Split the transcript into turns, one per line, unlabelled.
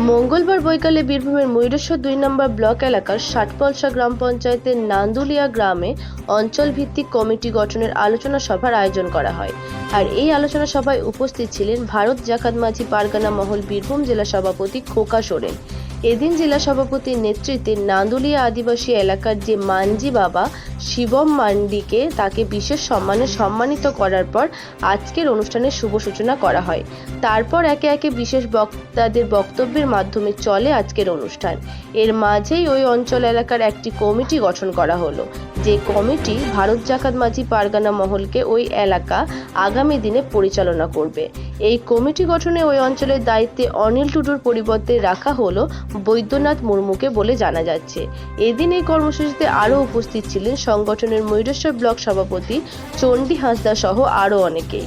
মঙ্গলবার বৈকালে বীরভূমের ময়ূরেশ্বর দুই নম্বর ব্লক এলাকার ষাটপলসা গ্রাম পঞ্চায়েতের নান্দুলিয়া গ্রামে অঞ্চল ভিত্তিক কমিটি গঠনের আলোচনা সভার আয়োজন করা হয়। আর এই আলোচনা সভায় উপস্থিত ছিলেন ভারত জাকাত মাঝি পারগানা মহল বীরভূম জেলা সভাপতি খোকা সোরেন। এদিন জেলা সভাপতির নেতৃত্বে নান্দুলিয়া আদিবাসী এলাকার যে মানজি বাবা, শিবম মান্ডিকে তাকে বিশেষ সম্মানে সম্মানিত করার পর আজকের অনুষ্ঠানের শুভ সূচনা করা হয়। তারপর একে একে বিশেষ বক্তাদের বক্তব্যের মাধ্যমে চলে আজকের অনুষ্ঠান। এর মাঝেই ওই অঞ্চল এলাকার একটি কমিটি গঠন করা হলো। যে কমিটি ভারত জাকাত মাঝি পারগানা মহলকে ওই এলাকা আগামী দিনে পরিচালনা করবে। এই কমিটি গঠনে ওই অঞ্চলের দায়িত্বে অনিল টুডুর পরিবর্তে রাখা হলো বৈদ্যনাথ মুর্মুকে বলে জানা যাচ্ছে। এদিন এই কর্মসূচিতে আরও উপস্থিত ছিলেন সংগঠনের ময়ূরেশ্বর ব্লক সভাপতি চণ্ডী হাঁসদা সহ আরও অনেকেই